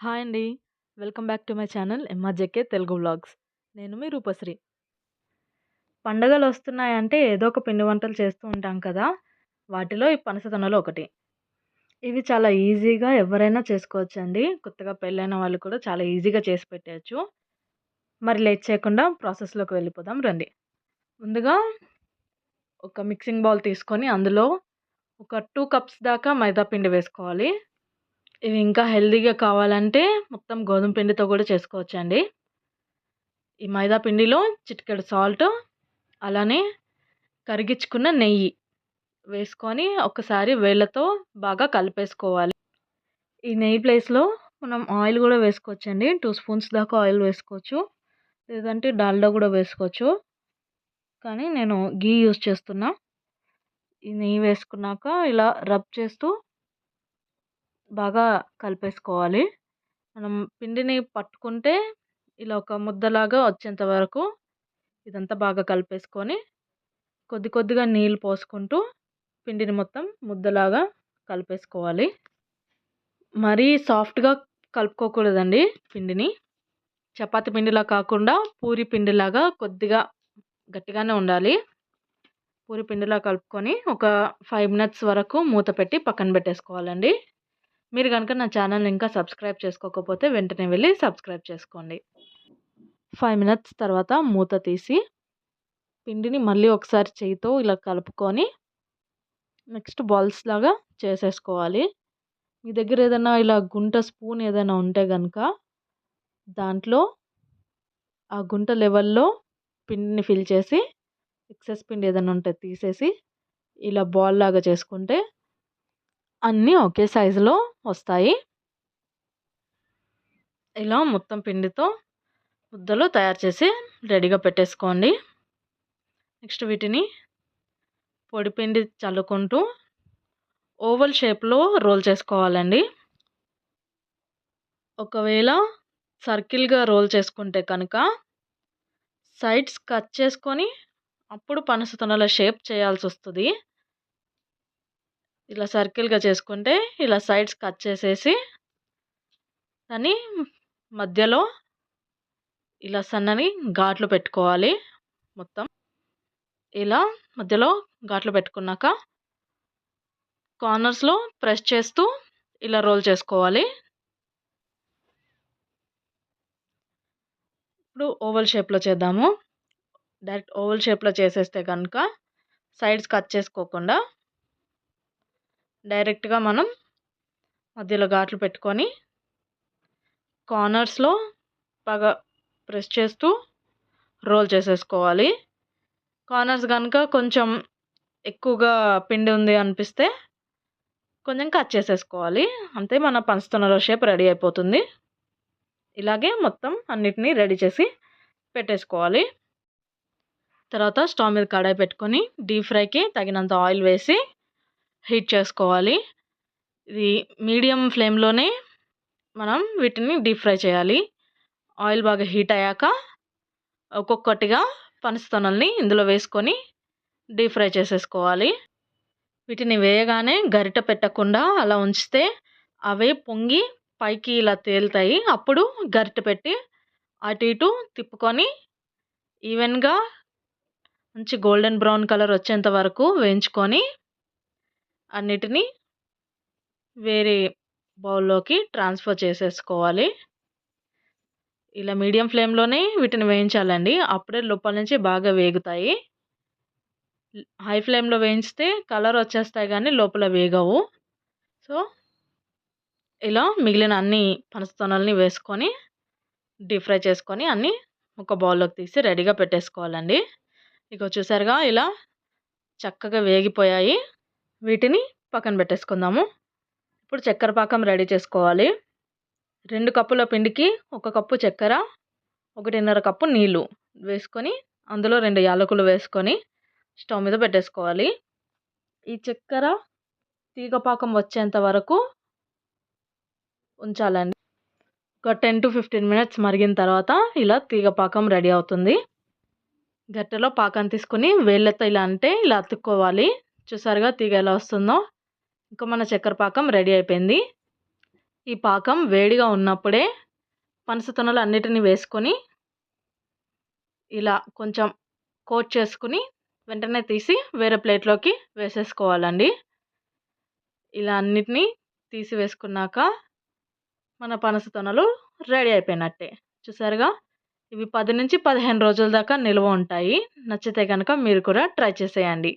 Hi అండి. Welcome back to my channel MRJK Telugu vlogs. నేను మీ రూపశ్రీ. పండగలు వస్తున్నాయంటే ఏదో ఒక పిండి వంటలు చేస్తూ ఉంటాం కదా! వాటిలో ఈ పనసతనలు ఒకటి. ఇవి చాలా ఈజీగా ఎవరైనా చేసుకోవచ్చండి. కొత్తగా పెళ్ళైన వాళ్ళు కూడా చాలా ఈజీగా చేసి పెట్టవచ్చు మరి లేట్ చేయకుండా ప్రాసెస్‌లోకి వెళ్ళిపోదాం రండి. ముందుగా ఒక మిక్సింగ్ బౌల్ తీసుకొని అందులో ఒక టూ కప్స్ దాకా మైదా పిండి వేసుకోవాలి. ఇవి ఇంకా హెల్తీగా కావాలంటే మొత్తం గోధుమ పిండితో కూడా చేసుకోవచ్చండి. ఈ మైదా పిండిలో చిటికెడు సాల్ట్ అలానే కరిగించుకున్న నెయ్యి వేసుకొని ఒకసారి వేళ్ళతో బాగా కలిపేసుకోవాలి. ఈ నెయ్యి ప్లేస్‌లో మనం ఆయిల్ కూడా వేసుకోవచ్చండి. టూ స్పూన్స్ దాకా ఆయిల్ వేసుకోవచ్చు. లేదంటే డాల్డా కూడా వేసుకోవచ్చు. కానీ నేను ఘీ యూజ్ చేస్తున్నా. ఈ నెయ్యి వేసుకున్నాక ఇలా రబ్ చేస్తూ బాగా కలిపేసుకోవాలి. మనం పిండిని పట్టుకుంటే ఇలా ఒక ముద్దలాగా వచ్చేంత వరకు ఇదంతా బాగా కలిపేసుకొని కొద్ది కొద్దిగా నీళ్ళు పోసుకుంటూ పిండిని మొత్తం ముద్దలాగా కలిపేసుకోవాలి. మరీ సాఫ్ట్‌గా కలుపుకోకూడదండి పిండిని. చపాతి పిండిలా కాకుండా పూరి పిండిలాగా కొద్దిగా గట్టిగానే ఉండాలి. పూరి పిండిలా కలుపుకొని ఒక ఫైవ్ మినిట్స్ వరకు మూత పెట్టి పక్కన పెట్టేసుకోవాలండి. మీరు కనుక నా ఛానల్‌ని ఇంకా సబ్స్క్రైబ్ చేసుకోకపోతే వెంటనే వెళ్ళి సబ్స్క్రైబ్ చేసుకోండి. ఫైవ్ మినిట్స్ తర్వాత మూత తీసి పిండిని మళ్ళీ ఒకసారి చేయితో ఇలా కలుపుకొని నెక్స్ట్ బాల్స్ లాగా చేసేసుకోవాలి. మీ దగ్గర ఏదైనా ఇలా గుంట స్పూన్ ఏదైనా ఉంటే కనుక దాంట్లో ఆ గుంట లెవెల్‌లో పిండిని ఫిల్ చేసి ఎక్సెస్ పిండి ఏదైనా ఉంటే తీసేసి ఇలా బాల్ లాగా చేసుకుంటే అన్నీ ఒకే సైజులో వస్తాయి. ఇలా మొత్తం పిండితో ముద్దలు తయారు చేసి రెడీగా పెట్టేసుకోండి. నెక్స్ట్ వీటిని పొడి పిండి చల్లుకుంటూ ఓవల్ షేప్‌లో రోల్ చేసుకోవాలండి. ఒకవేళ సర్కిల్‌గా రోల్ చేసుకుంటే కనుక సైడ్స్ కట్ చేసుకొని అప్పుడు పనసతొనల షేప్ చేయాల్సి వస్తుంది ఇలా సర్కిల్‌గా చేసుకుంటే ఇలా సైడ్స్ కట్ చేసేసి దాన్ని మధ్యలో ఇలా సన్నని ఘాట్లు పెట్టుకోవాలి మొత్తం. ఇలా మధ్యలో ఘాట్లు పెట్టుకున్నాక కార్నర్స్‌లో ప్రెస్ చేస్తూ ఇలా రోల్ చేసుకోవాలి. ఇప్పుడు ఓవల్ షేప్‌లో చేద్దాము. డైరెక్ట్ ఓవల్ షేప్‌లో చేసేస్తే కనుక సైడ్స్ కట్ చేసుకోకుండా డైరెక్ట్‌గా మనం మధ్యలో ఘాట్లు పెట్టుకొని కార్నర్స్‌లో బాగా ప్రెస్ చేస్తూ రోల్ చేసేసుకోవాలి. కార్నర్స్ కనుక కొంచెం ఎక్కువగా పిండి ఉంది అనిపిస్తే కొంచెం కట్ చేసేసుకోవాలి. అంతే మన పనసతొనల షేప్ రెడీ అయిపోతుంది. ఇలాగే మొత్తం అన్నిటినీ రెడీ చేసి పెట్టేసుకోవాలి. తర్వాత స్టవ్ మీద కడాయి పెట్టుకొని డీప్ ఫ్రైకి తగినంత ఆయిల్ వేసి హీట్ చేసుకోవాలి. ఇది మీడియం ఫ్లేమ్‌లోనే మనం వీటిని డీప్ ఫ్రై చేయాలి. ఆయిల్ బాగా హీట్ అయ్యాక ఒక్కొక్కటిగా పనసతొనల్ని ఇందులో వేసుకొని డీప్ ఫ్రై చేసేసుకోవాలి. వీటిని వేయగానే గరిట పెట్టకుండా అలా ఉంచితే అవే పొంగి పైకి ఇలా తేలుతాయి. అప్పుడు గరిట పెట్టి అటు ఇటు తిప్పుకొని ఈవెన్‌గా మంచి గోల్డెన్ బ్రౌన్ కలర్ వచ్చేంత వరకు వేయించుకొని అన్నిటినీ వేరే బౌల్‌లోకి ట్రాన్స్‌ఫర్ చేసేసుకోవాలి. ఇలా మీడియం ఫ్లేమ్‌లోనే వీటిని వేయించాలండి. అప్పుడే లోపల నుంచి బాగా వేగుతాయి. హై ఫ్లేమ్‌లో వేయించితే కలర్ వచ్చేస్తాయి కానీ లోపల వేగవు. సో, ఇలా మిగిలిన అన్ని పనసతొనల్ని వేసుకొని డీప్ ఫ్రై చేసుకొని అన్నీ ఒక బౌల్‌లోకి తీసి రెడీగా పెట్టేసుకోవాలండి. ఇక చూసారుగా ఇలా చక్కగా వేగిపోయాయి. వీటిని పక్కన పెట్టేసుకుందాము. ఇప్పుడు చక్కెర పాకం రెడీ చేసుకోవాలి. రెండు కప్పుల పిండికి ఒక కప్పు చక్కెర, 1:30 కప్పు నీళ్ళు వేసుకొని అందులో రెండు యాలకులు వేసుకొని స్టవ్ మీద పెట్టేసుకోవాలి. ఈ చక్కెర తీగ పాకం వచ్చేంత వరకు ఉంచాలండి. ఒక 10-15 మినిట్స్ మరిగిన తర్వాత ఇలా తీగ పాకం రెడీ అవుతుంది. గట్టెలో పాకం తీసుకొని వేళ్ళతో ఇలా అంటే ఇలా అతుక్కోవాలి. చూసారుగా తీగ ఎలా వస్తుందో. ఇంకా మన చక్కెర పాకం రెడీ అయిపోయింది. ఈ పాకం వేడిగా ఉన్నప్పుడే పనస తొనలు అన్నిటిని వేసుకొని ఇలా కొంచెం కోట్ చేసుకుని వెంటనే తీసి వేరే ప్లేట్లోకి వేసేసుకోవాలండి. ఇలా అన్నిటినీ తీసి వేసుకున్నాక మన పనస తొనలు రెడీ అయిపోయినట్టే. చూసారుగా? ఇవి పది నుంచి పదిహేను రోజుల దాకా నిల్వ ఉంటాయి. నచ్చితే కనుక మీరు కూడా ట్రై చేసేయండి.